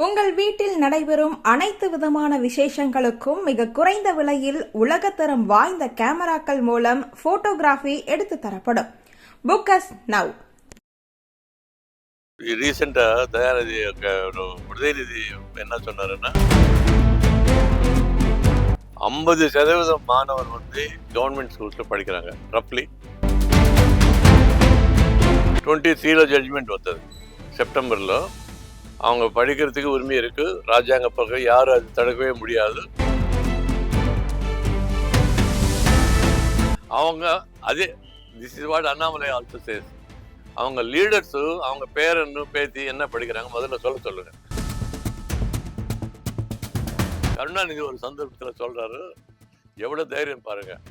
உங்கள் வீட்டில் நடைபெறும் அனைத்து விதமான விசேஷங்களுக்கும் மிக குறைந்த விலையில் உலகத்தரம் வாய்ந்த கேமராக்கள் மூலம் போட்டோகிராஃபி எடுத்து தரப்படும். புக்கஸ் நவ் ரீசெண்டாக தயாநிதி உதயநிதி என்ன சொன்னாருன்னா ஐம்பது சதவீதம் மாணவர் வந்து கவர்மெண்ட் ஸ்கூல்ஸில் படிக்கிறாங்க ரஃப்லி டுவெண்ட்டி த்ரீல ஜட்ஜ்மெண்ட் வந்தது செப்டம்பரில் அவங்க படிக்கிறதுக்கு உரிமை இருக்குது ராஜாங்க பக்கம் யாரும் அது தடுக்கவே முடியாது. அவங்க அதே this is what Annamalai also says அவங்க லீடர்ஸு அவங்க பேரன்னு பேத்தி என்ன படிக்கிறாங்க? முதல்ல சொல்ல சொல்லுங்க. கருணாநிதி ஒரு சந்தர்ப்பத்தில் சொல்றாரு. எவ்வளோ தைரியம் பாருங்கள்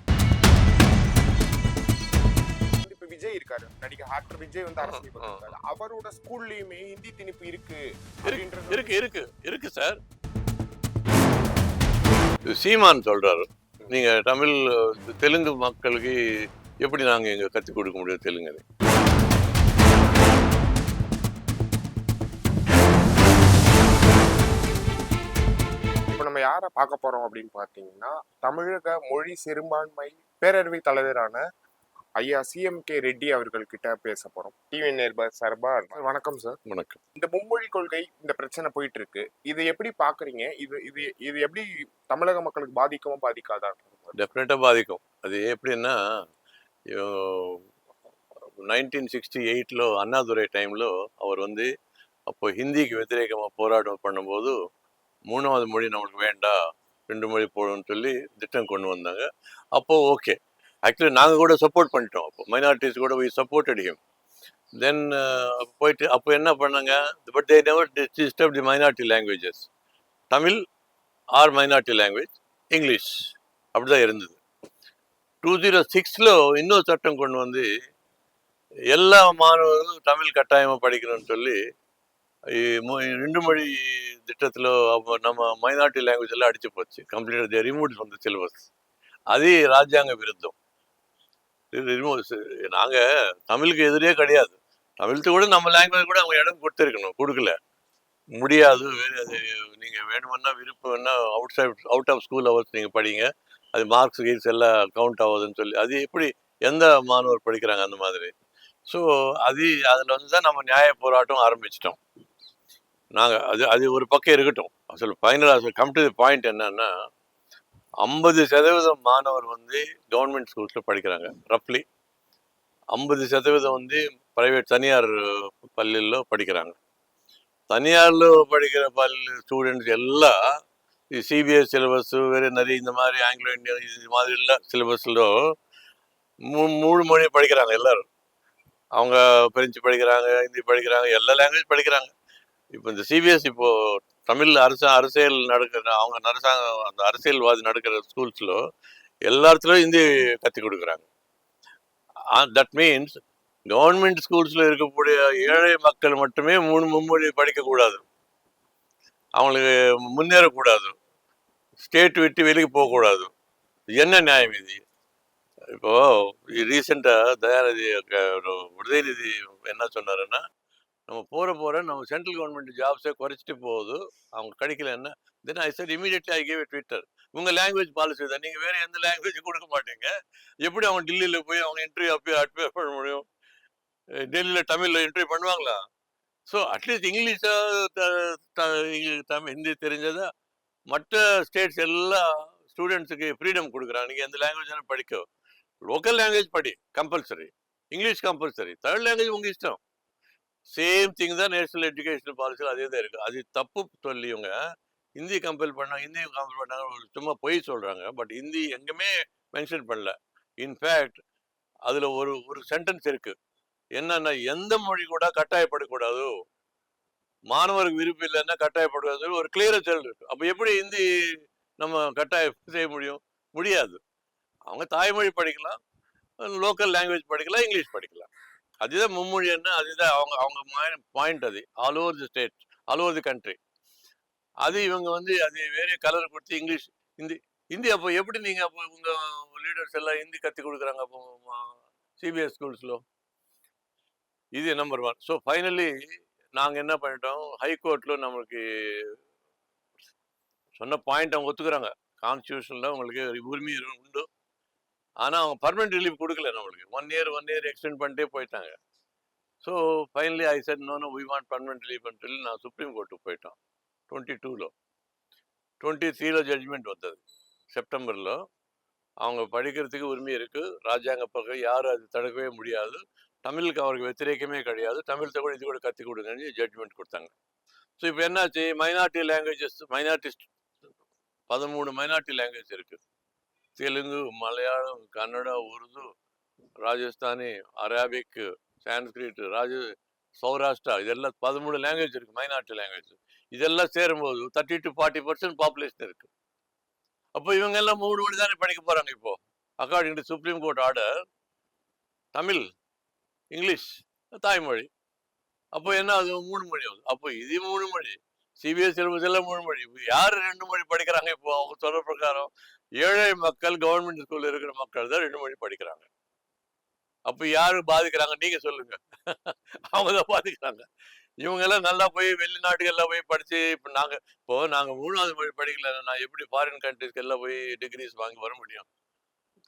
விஜய் இருக்காரு. நடிகர் ஆக்டர் விஜய் வந்து அரசியல் அவரோட ஸ்கூல்லயுமே ஹிந்தி திணிப்பு இருக்கு இருக்கு இருக்கு இருக்கு சார் சீமான் சொல்றாரு. நீங்க தமிழ் தெலுங்கு மக்களுக்கு எப்படி நாங்க இங்க கற்றுக் கொடுக்க முடியும் தெலுங்கு இப்ப நம்ம யார பார்க்க போறோம் அப்படின்னு பாத்தீங்கன்னா தமிழக மொழி சிறுபான்மை பேரறிவை தலைவரான ஐயா சிஎம் கே. ரெட்டி அவர்கள் கிட்ட பேச போறோம். டிவி நேர்பர் சார்பா வணக்கம் சார். வணக்கம். இந்த மும்மொழி கொள்கை இந்த பிரச்சனை போயிட்டு இருக்கு இது எப்படி பாக்குறீங்க? இது இது இது எப்படி தமிழக மக்களுக்கு பாதிக்குமா பாதிக்காதா? டெஃபினட்டா பாதிக்கும். அது எப்படின்னா நைன்டீன் சிக்ஸ்டி எயிட்டில் அண்ணாதுரை டைமில் அவர் வந்து அப்போ ஹிந்திக்கு వ్యతిరేకமாக போராட்டம் பண்ணும்போது மூணாவது மொழி நம்மளுக்கு வேண்டாம் ரெண்டு மொழி போடணும்னு சொல்லி திட்டம் கொண்டு வந்தாங்க. அப்போது ஓகே ஆக்சுவலி நாங்கள் கூட சப்போர்ட் பண்ணிட்டோம். அப்போ மைனாரிட்டிஸ் கூட வி சப்போர்ட்டட் ஹிம் தென் போயிட்டு அப்போ என்ன பண்ணாங்க? But they never disturb the minority languages Tamil are minority language English அப்படிதான் இருந்தது. டூ ஜீரோ சிக்ஸில் இன்னொரு சட்டம் கொண்டு வந்து எல்லா மாணவர்களும் தமிழ் கட்டாயமாக படிக்கணும்னு சொல்லி ரெண்டு மொழி திட்டத்தில் நம்ம மைனாரிட்டி லாங்குவேஜ் எல்லாம் அடிச்சு போச்சு. Complete they remove from the syllabus அது ராஜாங்க விருத்தம். நாங்கள் தமிழுக்கு எதிரே கிடையாது. தமிழ்த்து கூட நம்ம லாங்குவேஜ் கூட அவங்க இடம் கொடுத்துருக்கணும் கொடுக்கல. முடியாது வேறு அது நீங்கள் வேணுமென்னா விருப்பம் வேணா outside out of school hours நீங்கள் படிங்க. அது மார்க்ஸ் கீர்ஸ் எல்லாம் கவுண்ட் ஆகுதுன்னு சொல்லி அது எப்படி எந்த மாணவர் படிக்கிறாங்க அந்த மாதிரி? ஸோ அது அதில் வந்து தான் நம்ம நியாய போராட்டம் ஆரம்பிச்சிட்டோம். நாங்கள் அது அது ஒரு பக்கம் இருக்கட்டும். அசல் ஃபைனலாக கம் டு தி பாயிண்ட் என்னன்னா ஐம்பது சதவீதம் மாணவர் வந்து கவர்மெண்ட் ஸ்கூல்ஸில் படிக்கிறாங்க ரஃப்லி ஐம்பது சதவீதம் வந்து ப்ரைவேட் தனியார் பள்ளியில் படிக்கிறாங்க. தனியாரில் படிக்கிற பள்ளி ஸ்டூடெண்ட்ஸ் எல்லாம் சிபிஎஸ் சிலபஸ் வேறு நிறைய இந்த மாதிரி ஆங்கிலோ இந்தியன் இது மாதிரி இல்லை சிலபஸில் மூ மூணு மொழியை படிக்கிறாங்க எல்லோரும். அவங்க பிரெஞ்சு படிக்கிறாங்க ஹிந்தி படிக்கிறாங்க எல்லா லாங்குவேஜ் படிக்கிறாங்க. இப்போ இந்த சிபிஎஸ் இப்போது தமிழ் அரசு அரசியல் நடக்கிற அவங்க அரசாங்கம் அந்த அரசியல்வாதி நடக்கிற ஸ்கூல்ஸில் எல்லா இடத்துலையும் ஹிந்தி கற்றுக் கொடுக்குறாங்க தட் மீன்ஸ் கவர்மெண்ட் ஸ்கூல்ஸில் இருக்கக்கூடிய ஏழை மக்கள் மட்டுமே மூணு மும்மொழி படிக்கக்கூடாது. அவங்களுக்கு முன்னேறக்கூடாது. ஸ்டேட் விட்டு வெளியே போகக்கூடாது. என்ன நியாயம் இது? இப்போ ரீசெண்டாக தயாநிதி ஒரு உதயநிதி என்ன சொன்னாருன்னா நம்ம போகிற போகிற நம்ம சென்ட்ரல் கவர்மெண்ட் ஜாப்ஸே குறைச்சிட்டு போகுது. அவங்க கிடைக்கலன்னா then I sir immediately I gave Twitter உங்கள் லாங்குவேஜ் பாலிசி தான். நீங்கள் வேறு எந்த லாங்குவேஜ் கொடுக்க மாட்டீங்க. எப்படி அவங்க டெல்லியில் போய் அவங்க இன்டர்வியூ அப்போ அட்வே பண்ண முடியும்? டெல்லியில் தமிழில் இன்டர்வியூ பண்ணுவாங்களா? ஸோ அட்லீஸ்ட் இங்கிலீஷா தமிழ் ஹிந்தி தெரிஞ்சதை? மற்ற ஸ்டேட்ஸ் எல்லாம் ஸ்டூடெண்ட்ஸுக்கு ஃப்ரீடம் கொடுக்குறாங்க. நீங்கள் எந்த லாங்குவேஜ் படிக்க. லோக்கல் லாங்குவேஜ் படி compulsory English compulsory third language உங்கள் இஷ்டம். சேம் திங் தான் நேஷனல் எஜுகேஷன் பாலிசியில் அதே தான் இருக்குது அது தப்பு சொல்லிவங்க ஹிந்தி கம்பேர் பண்ணாங்க ஹிந்தி கம்பேர் பண்ணாங்க சும்மா பொய் சொல்கிறாங்க பட் ஹிந்தி எங்கேயுமே மென்ஷன் பண்ணல. இன்ஃபேக்ட் அதில் ஒரு ஒரு சென்டென்ஸ் இருக்குது என்னன்னா எந்த மொழி கூட கட்டாயப்படக்கூடாது. மாணவருக்கு விருப்பம் இல்லைன்னா கட்டாயப்படக்கூடாது ஒரு கிளியராக சொல்லிருக்கு அப்போ எப்படி ஹிந்தி நம்ம கட்டாயம் செய்ய முடியும்? முடியாது. அவங்க தாய்மொழி படிக்கலாம். லோக்கல் லாங்குவேஜ் படிக்கலாம் இங்கிலீஷ் படிக்கலாம். அதுதான் மும்மொழின்னா அதுதான் அவங்க அவங்க பாயிண்ட் அது. All over the state all over the country அது இவங்க வந்து அது வேற கலர் கொடுத்து இங்கிலீஷ் ஹிந்தி ஹிந்தி அப்போ எப்படி நீங்கள் அப்போ உங்கள் லீடர்ஸ் எல்லாம் ஹிந்தி கற்றுக் கொடுக்குறாங்க அப்போ சிபிஎஸ் ஸ்கூல்ஸில் இது நம்பர் ஒன் ஸோ ஃபைனலி நாங்கள் என்ன பண்ணிட்டோம்? ஹைகோர்ட்டில் நம்மளுக்கு சொன்ன பாயிண்ட் அவங்க ஒத்துக்கிறாங்க. கான்ஸ்டியூஷனில் உங்களுக்கு உரிமை உண்டு. ஆனால் அவங்க பர்மனெண்ட் ரிலீஃப் கொடுக்கல நம்மளுக்கு. One year one year extend பண்ணிட்டே போயிட்டாங்க. So finally I said no we want permanent ரிலீஃப்னு சொல்லி நான் சுப்ரீம் கோர்ட்டுக்கு போயிட்டோம். டுவெண்ட்டி டூவில் டுவெண்ட்டி த்ரீல ஜட்ஜ்மெண்ட் வந்தது. செப்டம்பரில் அவங்க படிக்கிறதுக்கு உரிமை இருக்குது ராஜாங்க பக்கம் யாரும் அது தடுக்கவே முடியாது. தமிழுக்கு அவருக்கு வெத்திரேக்கமே கிடையாது. தமிழ்த்த கூட இது கூட கற்றுக் கொடுங்கன்னு ஜட்ஜ்மெண்ட் கொடுத்தாங்க. ஸோ இப்போ என்னாச்சு? மைனாரிட்டி லாங்குவேஜஸ் மைனாரிட்டி பதிமூணு மைனாரிட்டி லாங்குவேஜ் இருக்குது தெலுங்கு மலையாளம் கன்னடா உருது ராஜஸ்தானி அராபிக் சான்ஸ்கிரிட் ராஜ சௌராஷ்டிரா இதெல்லாம் பதிமூணு லாங்குவேஜ் இருக்குது மைனாரிட்டி லாங்குவேஜ் இதெல்லாம் சேரும்போது thirty to forty percent population இருக்குது அப்போ இவங்க எல்லாம் மூணு மணி தானே படிக்க போகிறாங்க இப்போ? According to supreme court order Tamil English தாய்மொழி. அப்போ என்ன அது மூணு மொழி ஆகுது. அப்போ இது மூணு மொழி சிபிஎஸ் சிலபஸ் மூணு மொழி. யார் ரெண்டு மொழி படிக்கிறாங்க இப்போ? அவங்க சொல்ற பிரகாரம் ஏழை மக்கள் கவர்மெண்ட் ஸ்கூல்ல இருக்கிற மக்கள் தான் ரெண்டு மொழி படிக்கிறாங்க. அப்போ யாரு பாதிக்கிறாங்க? நீங்க சொல்லுங்க. அவங்க தான் பாதிக்கிறாங்க. இவங்க எல்லாம் நல்லா போய் வெளிநாட்டுக்கு எல்லாம் போய் படிச்சு இப்போ நாங்க இப்போ நாங்க மூணாவது மொழி படிக்கல. நான் எப்படி ஃபாரின் கண்ட்ரிஸ்க்கு எல்லாம் போய் டிகிரிஸ் வாங்கி வர முடியும்?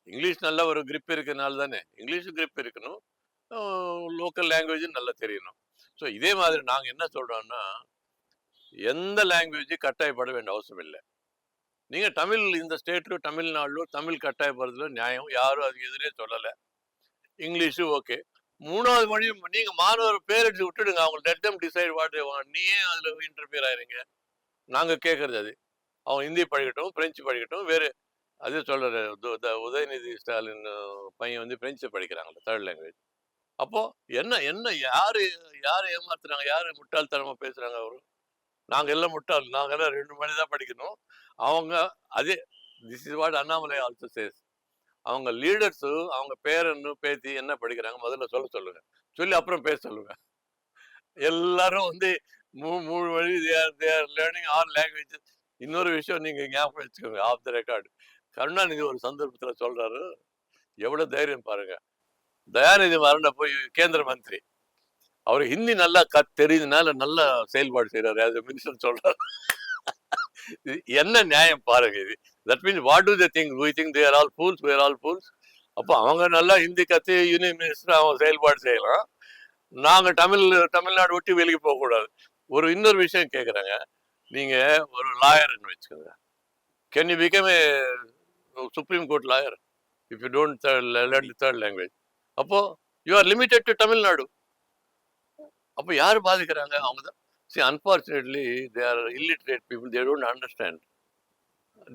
இங்கிலீஷ் நல்ல ஒரு கிரிப் இருக்கனால தானே. இங்கிலீஷ் கிரிப் இருக்கணும். லோக்கல் லாங்குவேஜும் நல்லா தெரியணும். ஸோ இதே மாதிரி நாங்கள் என்ன சொல்றோம்னா எந்த லாங்குவேஜ் கட்டாயப்பட வேண்டிய அவசியம் இல்லை. நீங்கள் தமிழ் இந்த ஸ்டேட்டில் தமிழ்நாடுலோ தமிழ் கட்டாயப்படுறதுல நியாயம். யாரும் அதுக்கு எதிரே சொல்லலை. இங்கிலீஷு ஓகே மூணாவது மொழியும் நீங்கள் மாணவர் பேரண்ட்ஸ் விட்டுடுங்க. அவங்க லெட் தம் டிசைட் வாட் நீயே அதில் இன்டர்ஃபியர் ஆயிருங்க நாங்கள் கேட்குறது அது. அவங்க ஹிந்தி படிக்கட்டும் பிரெஞ்சு படிக்கட்டும் வேறு. அதே சொல்கிற உதயநிதி ஸ்டாலின் பையன் வந்து பிரெஞ்சு படிக்கிறாங்களே தேர்ட் லாங்குவேஜ் அப்போது என்ன என்ன யார் யார் ஏமாத்துறாங்க? யார் முட்டாள்தனமாக பேசுகிறாங்க அவரு? நாங்கள் எல்லாம் முட்டாள் நாங்கள் எல்லாம் ரெண்டு மணி தான் படிக்கணும். அவங்க அதே this is what Annamalai also says அவங்க லீடர்ஸு அவங்க பேரன்னு பேத்தி என்ன படிக்கிறாங்க முதல்ல சொல்ல சொல்லுங்க. சொல்லி அப்புறம் பேச சொல்லுங்க. எல்லாரும் வந்து மூ மூணு வழி they're they're learning all language இன்னொரு விஷயம் நீங்கள் ஞாபகம் வச்சுக்கோங்க ஆஃப் த ரெக்கார்டு கருணாநிதி ஒரு சந்தர்ப்பத்தில் சொல்கிறாரு எவ்வளோ தைரியம் பாருங்க. தயாநிதி மாறன போய் கேந்திர மந்திரி. அவர் ஹிந்தி நல்லா கத் தெரியுதுனால நல்ல செயல்பாடு செய்யறாரு அது மினிஸ்டர் சொல்றாரு. என்ன நியாயம் பாருங்க இது. That means what to the thing we think they're all fools we're all fools அப்போ அவங்க நல்லா ஹிந்தி கத்து யூனியன் மினிஸ்டர் அவங்க செயல்பாடு செய்யலாம். நாங்க தமிழ் தமிழ்நாடு ஒட்டி வெளியே போகக்கூடாது ஒரு இன்னொரு விஷயம் கேட்குறாங்க நீங்க ஒரு லாயர்னு வச்சுக்கோங்க. Can you become a supreme court lawyer if you don't learn third language அப்போ you are limited to Tamil Nadu அப்போ யார் பாதிக்கிறாங்க? அவங்க தான். See unfortunately they are illiterate people they don't understand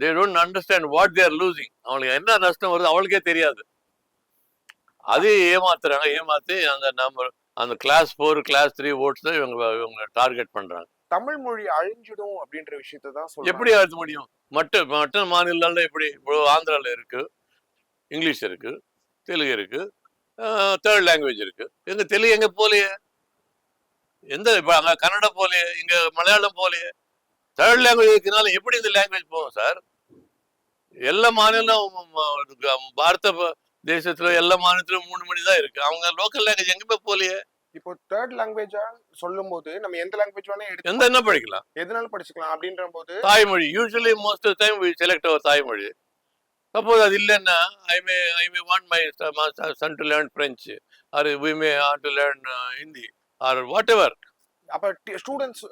they don't understand what they are losing அவங்களுக்கு என்ன நஷ்டம் வருது அவளுக்கே தெரியாது. அது ஏமாத்துறாங்க. ஏமாத்தி அந்த நம்ம அந்த class four class three votes தான் இவங்க இவங்க டார்கெட் பண்றாங்க. தமிழ் மொழி அழிஞ்சிடும் அப்படின்ற விஷயத்தை தான் எப்படி ஆக முடியும்? மற்ற மற்ற மாநிலங்கள்ல எப்படி? இப்போ ஆந்திரால இருக்கு இங்கிலீஷ் இருக்கு தெலுங்கு இருக்கு தேர்ட் லாங்குவேஜ் இருக்கு. எங்க தெலுங்கு எங்க போலையே? எந்த இப்போ அங்க கன்னடா போலையே இங்க மலையாளம் போலையே தேர்ட் லாங்குவேஜ் இருக்கனால எப்படி இந்த லாங்குவேஜ் போகும் சார் எல்லா மாநிலம் பாரத தேசத்துல எல்லா மாநிலத்திலும் மூணு மணி தான் இருக்கு. அவங்க லோக்கல் லாங்குவேஜ் எங்கேயுமே போலையே? இப்போ தேர்ட் லாங்குவேஜா சொல்லும் போது நம்ம எந்த லாங்குவேஜ் வேணா எடுத்து எந்த என்ன படிக்கலாம்? எதுனாலும் படிச்சுக்கலாம் அப்படின்ற போது தாய்மொழி usually most of time we select our தாய்மொழி. சப்போஸ் அது இல்லைன்னா I may I may want my son to learn French or we may want to learn Hindi or whatever அப்ப ஸ்டூடெண்ட்ஸ்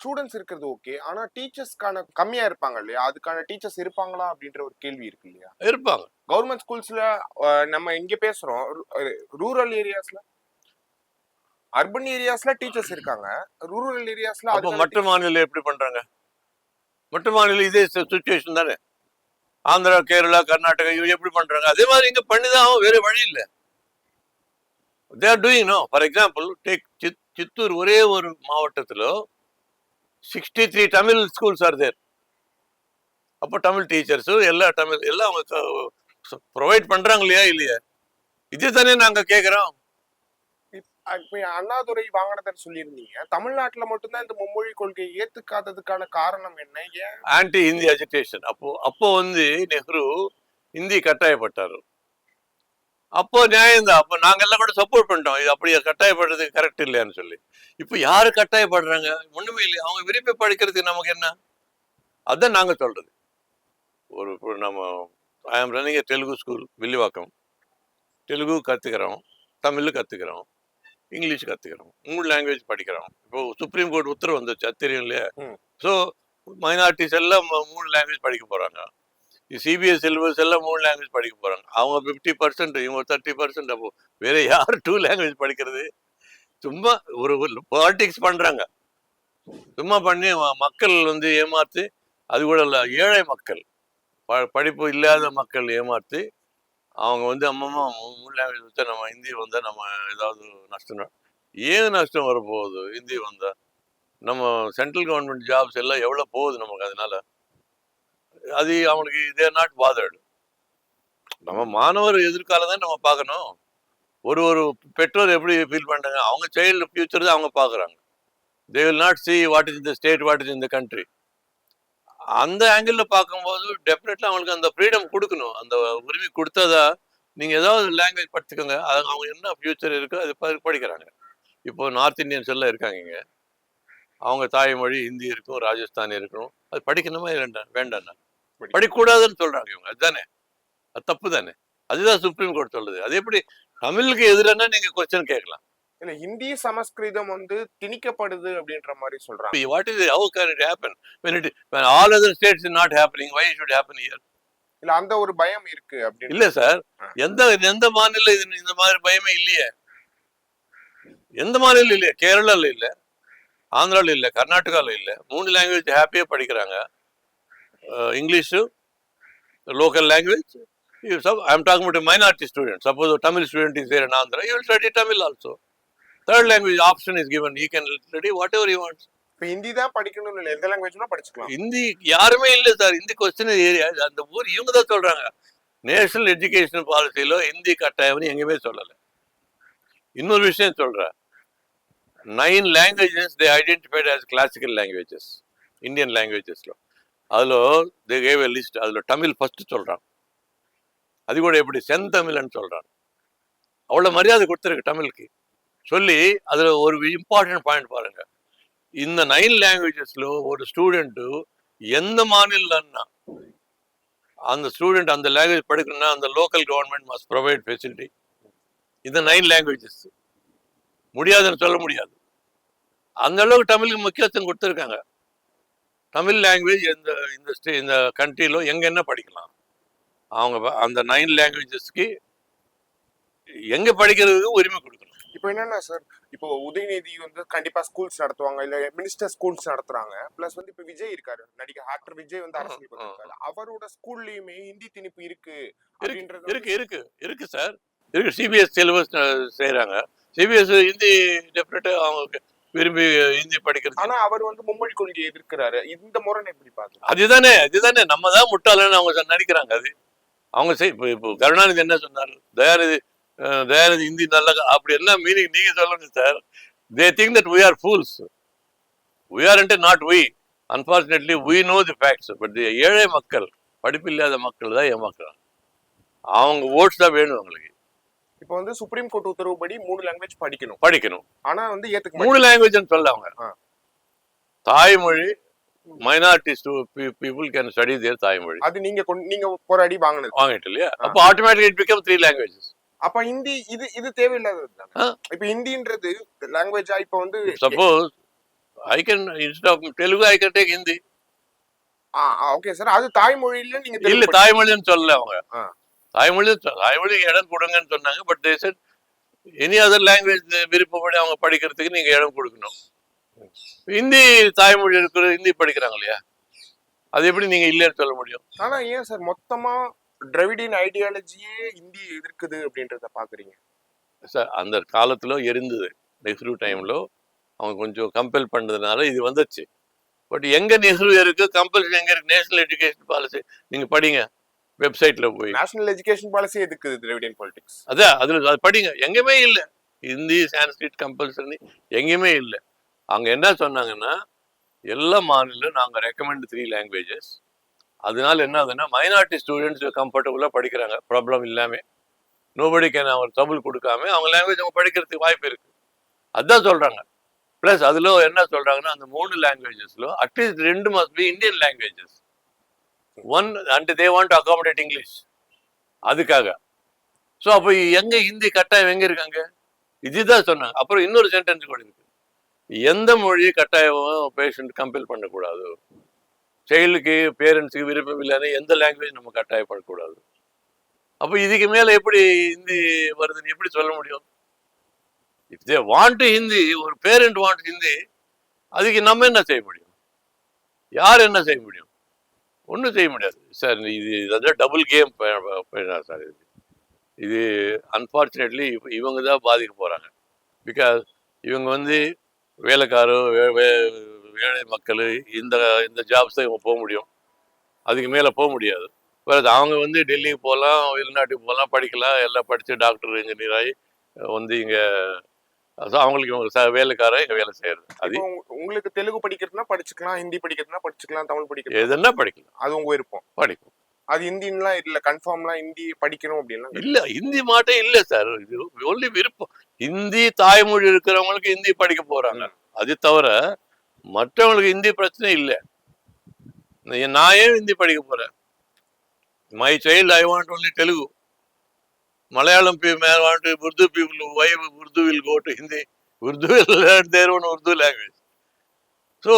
ஸ்டூடெண்ட்ஸ் இருக்கிறது ஓகே ஆனா டீச்சர்ஸ்க்கான கம்மியா இருப்பாங்க இல்லையா? அதுக்கான டீச்சர்ஸ் இருப்பாங்களா அப்படின்ற ஒரு கேள்வி இருக்கு இல்லையா? இருப்பாங்க. கவர்மெண்ட் ஸ்கூல்ஸ்ல நம்ம இங்க பேசுறோம் ரூரல் ஏரியாஸ்ல அர்பன் ஏரியாஸ்ல டீச்சர்ஸ் இருக்காங்க. ரூரல் ஏரியாஸ்ல அப்போ மற்ற மாநிலம் எப்படி பண்றாங்க? மற்ற மாநிலம் இதே சுச்சுவேஷன் தானே. ஆந்திரா கேரளா கர்நாடகா இவங்க எப்படி பண்றாங்க? அதே மாதிரி இங்க பண்ணிதான் வேற வழி இல்லை. They are doing no for example take Chittoor ஒரே ஒரு மாவட்டத்தில் sixty three Tamil schools are there அப்போ தமிழ் டீச்சர்ஸு எல்லா தமிழ் எல்லாம் அவங்க ப்ரொவைட் பண்றாங்க இல்லையா இல்லையா? இது தானே நாங்க கேட்குறோம் அண்ணாதுரை வாங்கினதர் சொல்லியிருந்தீங்க. தமிழ்நாட்டுல மட்டும்தான் இந்த மும்மொழி கொள்கையை ஏத்துக்காததுக்கான காரணம் என்ன ஏன்? ஆன்டி ஹிந்தி அஜிடேஷன் அப்போ அப்போ வந்து நெஹ்ரு ஹிந்தி கட்டாயப்பட்டார். அப்போ நியாயம்தான். அப்போ நாங்க எல்லாம் கூட சப்போர்ட் பண்ணிட்டோம். இது அப்படி கட்டாயப்படுறது கரெக்ட் இல்லையான்னு சொல்லி. இப்போ யாரு கட்டாயப்படுறாங்க? ஒண்ணுமே இல்லை அவங்க விரும்பி படிக்கிறதுக்கு நமக்கு என்ன? அதான் நாங்க சொல்றது. ஒரு இப்போ நம்ம I am running Telugu school Villivakkam. Telugu கத்துக்கிறோம். தமிழ் கத்துக்கிறோம். இங்கிலீஷ் கத்துக்கிறோம். மூணு லாங்குவேஜ் படிக்கிறோம். இப்போ சுப்ரீம் கோர்ட் உத்தரவு வந்துச்சு. அது தெரியும் இல்லையா. ஸோ மைனாரிட்டிஸ் எல்லாம் மூணு லாங்குவேஜ் படிக்க போறாங்க. சிபிஎஸ் சிலபஸ் எல்லாம் மூணு லாங்குவேஜ் படிக்க போறாங்க. அவங்க ஃபிஃப்டி பர்சன்ட் இவங்க தேர்ட்டி பர்சன்ட் அப்போ வேற யார் டூ லாங்குவேஜ் படிக்கிறது? சும்மா ஒரு பாலிட்டிக்ஸ் பண்றாங்க. சும்மா பண்ணி மக்கள் வந்து ஏமாற்றி அது கூட இல்லை ஏழை மக்கள் ப படிப்பு இல்லாத மக்கள் ஏமாத்தி அவங்க வந்து அம்மம்மா மூணு லாங்குவேஜ் வச்சா நம்ம ஹிந்தி வந்தால் நம்ம ஏதாவது நஷ்டம் ஏன் நஷ்டம் வரப்போகுது ஹிந்தி வந்தால் நம்ம சென்ட்ரல் கவர்மெண்ட் ஜாப்ஸ் எல்லாம் எவ்வளோ போகுது நமக்கு அதனால? அது அவனுக்கு தேர் நாட் பாதர்டு நம்ம மாணவர் எதிர்காலம் தான் நம்ம பார்க்கணும். ஒரு ஒரு பெற்றோர் எப்படி ஃபீல் பண்ணுறாங்க அவங்க சைல்டு ஃபியூச்சர் தான் அவங்க பார்க்குறாங்க. They will not see what is இந்த ஸ்டேட் வாட் இஸ் இந்த கண்ட்ரி அந்த ஆங்கிளில் பார்க்கும்போது டெஃபினெட்லாம் அவங்களுக்கு அந்த ஃப்ரீடம் கொடுக்கணும். அந்த உரிமை கொடுத்ததா நீங்கள் ஏதாவது லாங்குவேஜ் படிச்சுக்கோங்க. அது அவங்க என்ன ஃப்யூச்சர் இருக்கோ அது படிக்கிறாங்க. இப்போ நார்த் இந்தியன்ஸ் எல்லாம் இருக்காங்க அவங்க தாய்மொழி ஹிந்தி இருக்கும் ராஜஸ்தானி இருக்கும். அது படிக்கணுமா வேண்டாம் வேண்டாண்ணா படி- படிக்கக்கூடாதுன்னு சொல்றாங்க இவங்க. அதுதானே. அது தப்பு தானே. அதுதான் சுப்ரீம் கோர்ட் சொல்லுது. அது எப்படி தமிழுக்கு எதிரானா நீங்க கொஸ்டின் கேட்கலாம். இல்ல ஹிந்தி சமஸ்கிருதம் வந்து திணிக்கப்படுது அப்படின்ற மாதிரி சொல்றாங்க. What is how can it happen? When it when all other states is not happening why it should happen here? இல்ல அந்த ஒரு பயம் இருக்கு அப்படின்னு இல்ல சார். எந்த எந்த மாநிலம் இது இந்த மாதிரி பயமே இல்லையே. எந்த மாநிலம் இல்லையே? கேரளால இல்ல ஆந்திரால இல்ல கர்நாடகால இல்ல. மூணு லாங்குவேஜ் ஹாப்பியா படிக்கிறாங்க. English local language I am talking about minority student suppose Tamil student is in Andhra you study Tamil also third language option is given. He can study whatever you wants இப்ப ஹிந்தி தான் படிக்கணும்னு இல்லை எந்த லாங்குவேஜ்னா படிச்சுக்கலாம். ஹிந்தி யாருமே இல்லை சார் ஹிந்தி கொஸ்டின் ஏரியா அந்த ஊர் இவங்க தான் சொல்றாங்க. நேஷனல் எஜுகேஷன் பாலிசியில ஹிந்தி கட்டாயம்னு எங்கேயுமே சொல்லலை. இன்னொரு விஷயம் சொல்றேன். Nine languages they identified as classical languages Indian லாங்குவேஜஸ்ல அதில் தே கேவ் எ லிஸ்ட் அதில் தமிழ் ஃபஸ்ட்டு சொல்கிறான் அது கூட எப்படி? செந்தமிழ்னு சொல்கிறான் அவ்வளோ மரியாதை கொடுத்துருக்கு தமிழுக்கு. சொல்லி அதில் ஒரு இம்பார்ட்டன்ட் பாயிண்ட் பாருங்கள் இந்த நைன் லாங்குவேஜஸில் ஒரு ஸ்டூடெண்ட்டு எந்த மாநிலம்னா அந்த ஸ்டூடெண்ட் அந்த லாங்குவேஜ் படிக்கணும்னா அந்த local government must provide facility இந்த நைன் லாங்குவேஜஸ் முடியாதுன்னு சொல்ல முடியாது. அந்த அளவுக்கு தமிழுக்கு முக்கியத்துவம் கொடுத்துருக்காங்க. தமிழ் லாங்குவேஜ் இந்த இந்த ஸ்டே இந்த கண்ட்ரியில் எங்க என்ன படிக்கலாம்? அவங்க அந்த நைன் லாங்குவேஜஸ்க்கு எங்க படிக்கிறதுக்கு உரிமை கொடுக்கணும். இப்போ என்னன்னா சார் இப்போ உதயநிதி வந்து கண்டிப்பா ஸ்கூல்ஸ் நடத்துவாங்க இல்ல மினிஸ்டர் ஸ்கூல்ஸ் நடத்துறாங்க பிளஸ் வந்து இப்ப விஜய் இருக்காரு நடிகர் ஆக்டர் விஜய் வந்து அரசியல். இருக்காரு அவரோட ஸ்கூல்லயுமே ஹிந்தி திணிப்பு இருக்கு இருக்கு இருக்கு இருக்கு சார் இருக்கு சிபிஎஸ் சிலபஸ் செய்றாங்க. சிபிஎஸ் ஹிந்தி டெஃபினட்டா அவங்க விரும்பி ஹிந்தி படிக்கிறது ஆனா அவர் வந்து மும்மொழி கொள்கையை எதிர்க்கிறாரு. இந்த முறை எப்படி பாக்குறீங்க அதுதானே அதுதானே நம்ம தான் முட்டாளன்னு அவங்க நடிக்கிறாங்க அது. அவங்க செய் இப்போ இப்போ கருணாநிதி என்ன சொன்னார்? தயாநிதி அஹ், தயாநிதி ஹிந்தி நல்ல அப்படி என்ன மீனிங் நீங்க சொல்லுங்க sir they think that we R fools. We aren't not we. Unfortunately we know the facts but ஏழை மக்கள் படிப்பில்லாத மக்கள் தான் ஏமாக்குறாங்க அவங்க ஓட்ஸ் தான் வேணும் அவங்களுக்கு. இப்போ வந்து சுப்ரீம் கோர்ட் உத்தரவுப்படி மூணு லாங்குவேஜ் படிக்கணும். படிக்கணும். ஆனா வந்து ஏத்துக்க மூணு லாங்குவேஜ் சொல்ல அவங்க. தாய்மொழி minority people can study their தாய்மொழி. அது நீங்க நீங்க போராடி வாங்கினது. வாங்கிட்டு இல்லையா? அப்போ automatic it become three languages அப்ப ஹிந்தி இது இது தேவையில்லாதது. இப்ப ஹிந்தின்றது லாங்குவேஜா இப்ப வந்து suppose I can instead of Telugu I can take Hindi okay sir அது தாய்மொழியில நீங்க இல்ல தாய்மொழின்னு சொல்லல அவங்க. தாய்மொழி தாய்மொழி இடம் கொடுங்கன்னு சொன்னாங்க. But they said any other language விருப்பப்படி அவங்க படிக்கிறதுக்கு நீங்க இடம் கொடுக்கணும். ஹிந்தி தாய்மொழி இருக்கிற ஹிந்தி படிக்கிறாங்க இல்லையா? அது எப்படி நீங்க இல்லைன்னு சொல்ல முடியும்? ஆனா ஏன் சார் மொத்தமா டிராவிடியன் ஐடியாலஜியே இந்தி எதிர்க்குது அப்படின்றத பாக்குறீங்க? சார் அந்த காலத்துல இருந்தது. நெஹ்ரு டைம்ல அவங்க கொஞ்சம் கம்பல் பண்ணதுனால இது வந்துச்சு. பட் எங்க நெஹ்ரு இருக்கு கம்பல்சரி எங்க இருக்கு? நேஷனல் எஜுகேஷன் பாலிசி நீங்க படிங்க. வெப்சைட்ல போய். நேஷனல் எஜுகேஷன் பாலிசி எதுக்குது திராவிடியன் பாலிடிக்ஸ் அதான் அதுல அது படிங்க. எங்கேயுமே இல்லை. ஹிந்தி சான்ஸ்கிரிட் கம்பல்சரி எங்கேயுமே இல்லை. அங்க என்ன சொன்னாங்கன்னா எல்லா மாநிலம் நாங்க ரெக்கமெண்ட் த்ரீ லாங்குவேஜஸ் அதனால என்ன ஆகுதுன்னா மைனாரிட்டி ஸ்டூடெண்ட்ஸ் கம்ஃபர்டபுளாக படிக்கிறாங்க. ப்ராப்ளம் இல்லாம. நோபடி கேன் அவர் ட்ரபுள் கொடுக்காம அவங்க லாங்குவேஜ் அவங்க படிக்கிறதுக்கு வாய்ப்பு இருக்கு. அதான் சொல்றாங்க. ப்ளஸ் அதுல என்ன சொல்றாங்கன்னா அந்த மூணு லாங்குவேஜஸ்ல அட்லீஸ்ட் ரெண்டு must be Indian languages one and they want accommodate English அதுக்காக. ஸோ அப்போ எங்க ஹிந்தி கட்டாயம் எங்க இருக்காங்க இதுதான் சொன்னாங்க. அப்புறம் இன்னொரு சென்டென்ஸ் கூட இருக்கு. எந்த மொழியை கட்டாயமும் பேஷண்ட் கம்பேர் பண்ணக்கூடாது. செயலுக்கு பேரண்ட்ஸுக்கு விருப்பம் இல்லைன்னா எந்த லாங்குவேஜ் நம்ம கட்டாயப்படக்கூடாது அப்போ இதுக்கு மேல எப்படி ஹிந்தி வருதுன்னு எப்படி சொல்ல முடியும்? இஃப் தே வாண்ட் ஹிந்தி ஒரு பேரண்ட் வாண்ட் ஹிந்தி அதுக்கு நம்ம என்ன செய்ய முடியும்? யார் என்ன செய்ய முடியும்? ஒன்றும் செய்ய முடியாது. சார் இது இதாவது டபுள் கேம் சார் இது. இது அன்ஃபார்ச்சுனேட்லி இவங்க தான் பாதிக்க போகிறாங்க பிகாஸ் இவங்க வந்து வேலைக்காரோ வே- வே- ஏழை மக்கள் இந்த இந்த ஜாப்ஸ் தான் இவங்க போக முடியும். அதுக்கு மேலே போக முடியாது. வேறு அவங்க வந்து டெல்லிக்கு போகலாம் வெளிநாட்டுக்கு போகலாம் படிக்கலாம் எல்லாம் படித்து டாக்டர் இன்ஜினியர் ஆகி வந்து இங்கே அவங்களுக்கு இவங்க வேலைக்காரன் இங்கே வேலை செய்கிறது அது உங்களுக்கு தெலுங்கு படிக்கிறதுனா படிச்சுக்கலாம் ஹிந்தி படிக்கிறதுனா படிச்சுக்கலாம் தமிழ் படிக்கிறது எதுன்னா படிக்கலாம். அது உங்க விருப்பம். படிக்கும் அது ஹிந்தின்லாம் இல்ல கன்ஃபார்ம்லாம் ஹிந்தி படிக்கணும் அப்படின்லாம் இல்ல ஹிந்தி மாட்டே இல்ல சார் இது ஒன்லி விருப்பம். ஹிந்தி தாய்மொழி இருக்கிறவங்களுக்கு ஹிந்தி படிக்க போறாங்க. அது தவிர மற்றவங்களுக்கு ஹிந்தி பிரச்சனை இல்லை. நான் ஏன் ஹிந்தி படிக்க போறேன்? My child I want only Telugu. Malayalam want Urdu people why Urdu will go to Hindi Urdu will there one Urdu language so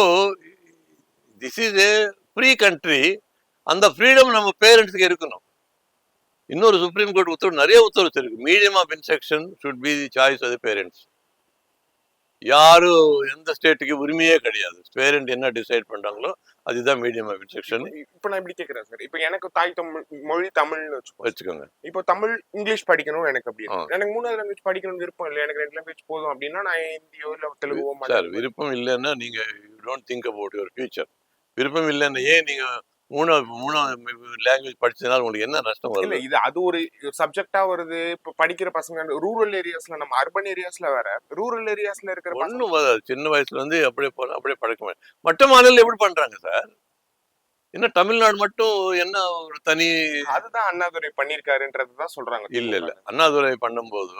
this is a free country அந்த ஃப்ரீடம் நம்ம பேரண்ட்ஸுக்கு இருக்கணும். இன்னொரு சுப்ரீம் கோர்ட் உத்தரவு நிறைய உத்தரவு இருக்கு medium of instruction should be the choice of parents யாரும் எந்த ஸ்டேட்டுக்கு உரிமையே கிடையாது. பேரண்ட் என்ன டிசைட் பண்றாங்களோ அதுதான் மீடியம் ஆஃப் இன்ஸ்ட்ரக்ஷன் இப்போ நான் இப்படி கேக்குறேன் சார் இப்போ எனக்கு தாய் தமிழ் மொழி தமிழ்னு வச்சுக்கோ வச்சுக்கோங்க. இப்போ தமிழ் இங்கிலீஷ் படிக்கணும் எனக்கு அப்படி. எனக்கு மூணாவது லாங்குவேஜ் படிக்கணும் விருப்பம் இல்லை. எனக்கு ரெண்டு லாங்குவேஜ் போதும் அப்படின்னா நான் ஹிந்தியோ இல்ல தெலுங்குவோ சார் விருப்பம் இல்லைன்னா நீங்க you don't think about your future விருப்பம் இல்லைன்னா ஏன் நீங்க மூணாவது மூணாவது லாங்குவேஜ் படிச்சதுனால உங்களுக்கு என்ன நஷ்டம் இல்ல வருது இது அது ஒரு சப்ஜெக்டா வருது. இப்ப படிக்கிற பசங்க ரூரல் ஏரியாஸ்ல நம்ம அர்பன் ஏரியாஸ்ல வேற ரூரல் ஏரியாஸ்ல இருக்கிற ஒன்றும் வராது. சின்ன வயசுல இருந்து அப்படியே போன அப்படியே பழக்கமே மற்ற மாநிலம் எப்படி பண்றாங்க சார்? என்ன தமிழ்நாடு மட்டும் என்ன ஒரு தனி அதுதான் அண்ணாதுரை பண்ணிருக்காருன்றது தான் சொல்றாங்க இல்ல இல்ல. அண்ணாதுரை பண்ணும்போது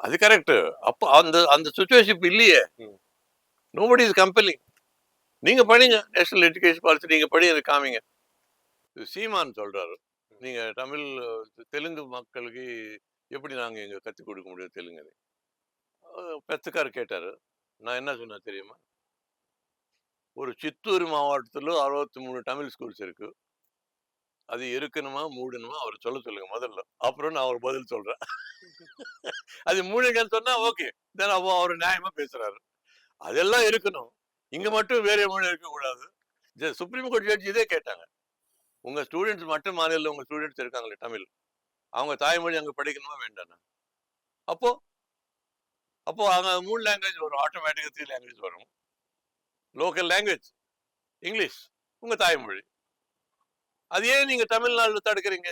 அது கரெக்ட் அப்போ அந்த அந்த சுச்சுவேஷன் இல்லையே. நோபடி இஸ் கம்பெலிங் நீங்கள் படிங்க. நேஷனல் எஜுகேஷன் பாலிசி நீங்கள் படி அதை காமிங்க. சீமான் சொல்கிறாரு நீங்கள் தமிழ் தெலுங்கு மக்களுக்கு எப்படி நாங்கள் இங்கே கற்றுக் கொடுக்க முடியும் தெலுங்கு பெத்துக்கார் கேட்டார். நான் என்ன சொன்னேன் தெரியுமா? ஒரு சித்தூர் மாவட்டத்தில் அறுபத்தி மூணு தமிழ் ஸ்கூல்ஸ் இருக்கு. அது இருக்கணுமா மூடணுமா? அவர் சொல்ல சொல்லுங்க முதல்ல. அப்புறம் நான் அவர் பதில் சொல்றேன். அது மூடுங்கன்னு சொன்னா ஓகே. தென் அப்போ அவர் நியாயமா பேசுறாரு. அதெல்லாம் இருக்கணும். இங்க மட்டும் வேற மொழி இருக்கக்கூடாது. சுப்ரீம் கோர்ட் ஜட்ஜ் இதே கேட்டாங்க. உங்க ஸ்டூடெண்ட்ஸ் மற்ற மாநிலம் உங்க ஸ்டூடெண்ட்ஸ் இருக்காங்களே தமிழ். அவங்க தாய்மொழி அங்கே படிக்கணுமா வேண்டாம்? அப்போ அப்போ அங்கே மூணு லாங்குவேஜ் வரும். ஆட்டோமேட்டிக்காக த்ரீ லாங்குவேஜ் வரும். லோக்கல் லாங்குவேஜ் இங்கிலீஷ் உங்க தாய்மொழி. அது ஏன் நீங்க தமிழ்நாடு தடுக்கிறீங்க?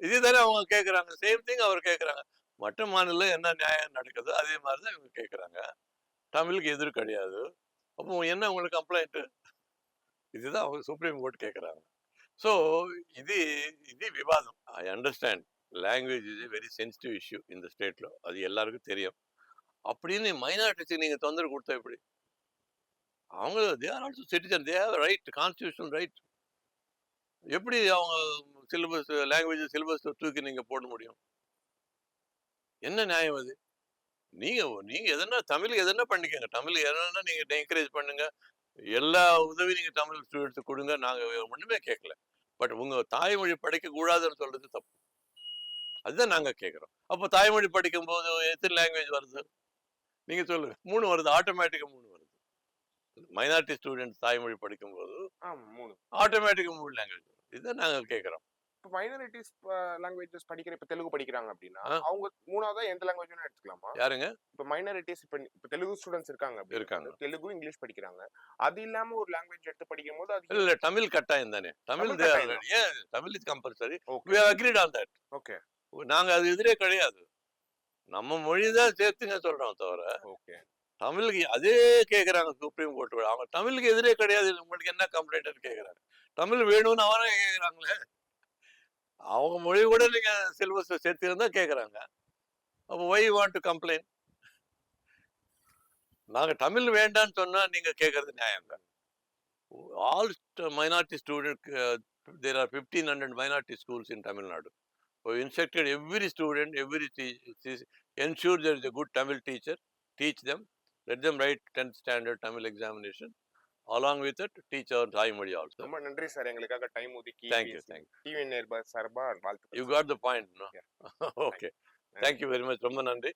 இதே தானே அவங்க கேட்குறாங்க சேம் திங் அவர் கேட்குறாங்க மற்ற மாநிலம் என்ன நியாயம் நடக்குது அதே மாதிரி தான் இவங்க கேட்குறாங்க தமிழுக்கு எதிர் கிடையாது. அப்போ என்ன உங்களுக்கு கம்ப்ளைண்ட் இதுதான் அவங்க சுப்ரீம் கோர்ட் கேட்குறாங்க ஸோ இது இது விவாதம். I understand language is very sensitive issue இந்த ஸ்டேட்ல அது எல்லாருக்கும் தெரியும். அப்படின்னு மைனாரிட்டிஸுக்கு நீங்கள் தொந்தரவு கொடுத்தா எப்படி? அவங்க they are also citizen they have right constitution right எப்படி அவங்க சிலபஸ் லாங்குவேஜ் சிலபஸ் தூக்கி நீங்க போட முடியும்? என்ன நியாயம் அது? நீங்க நீங்க எதனா தமிழ் எதனா பண்ணிக்கங்க. தமிழ் எதனா நீங்க என்கரேஜ் பண்ணுங்க. எல்லா உதவி நீங்க தமிழ் ஸ்டூடெண்ட்ஸ் கொடுங்க. நாங்க ஒண்ணுமே கேட்கல பட் உங்க தாய்மொழி படிக்க கூடாதுன்னு சொல்றது தப்பு. அதுதான் நாங்க கேட்குறோம் அப்போ தாய்மொழி படிக்கும் போது எத்தனை லாங்குவேஜ் வருது? நீங்க சொல்லுங்க. மூணு வருது. ஆட்டோமேட்டிக்கா மூணு வருது. மைனாரிட்டி ஸ்டூடெண்ட்ஸ் தாய்மொழி படிக்கும்போது ஆமா மூணு. ஆட்டோமேட்டிக்கா மூணு லாங்குவேஜ் இதுதான் நாங்க கேட்குறோம் இப்போ மைனாரிட்டிஸ் லாங்குவேஜஸ் படிக்கிற இப்ப தெலுங்கு படிக்கிறாங்க அப்படின்னா. அவங்க மூணாவதா எந்த லாங்குவேஜ் எடுத்துக்கலாமா? யாருங்க? இப்போ மைனாரிட்டிஸ் இப்ப இப்ப தெலுங்கு ஸ்டூடெண்ட்ஸ் இருக்காங்க இருக்காங்க. தெலுங்கு இங்கிலீஷ் படிக்கிறாங்க. அது இல்லாம ஒரு லாங்குவேஜ் எடுத்து படிக்கும் போது அது இல்ல தமிழ் கட்டாயம் தானே. Tamil Tamil is compulsory have agreed on that. Okay. நாங்க அது எதிரே கிடையாது. நம்ம மொழி தான் சேர்த்துங்க சொல்றோம் தவிர ஓகே. தமிழுக்கு அதே கேக்குறாங்க சுப்ரீம் கோர்ட் அவங்க தமிழுக்கு எதிரே கிடையாது. உங்களுக்கு என்ன கம்ப்ளைண்ட் கேக்குறாங்க. தமிழ் வேணும்னு அவரே கேக்குறாங்களே. அவங்க மொழி கூட நீங்க சிலபஸ் சேர்த்திருந்தா கேக்குறாங்க. அப்போ ஒய் வாண்ட் டு கம்ப்ளைண்ட் நாங்கள் தமிழ் வேண்டாம்னு சொன்னால் நீங்கள் கேட்குறது நியாயங்க all minority student there are fifteen hundred minority schools in Tamil Nadu We instructed every student, ensure te- ensure there is a good Tamil teacher, teach them, let them write 10th standard It, teach our Thai Modi also. ரொம்ப நன்றி sir எங்களுக்காக time ஒதுக்கி Thank you, thank you. TV நேர்பர் சார்பா வாழ்த்து You got the point, no? Yeah. okay. Thank you very much. ரொம்ப நன்றி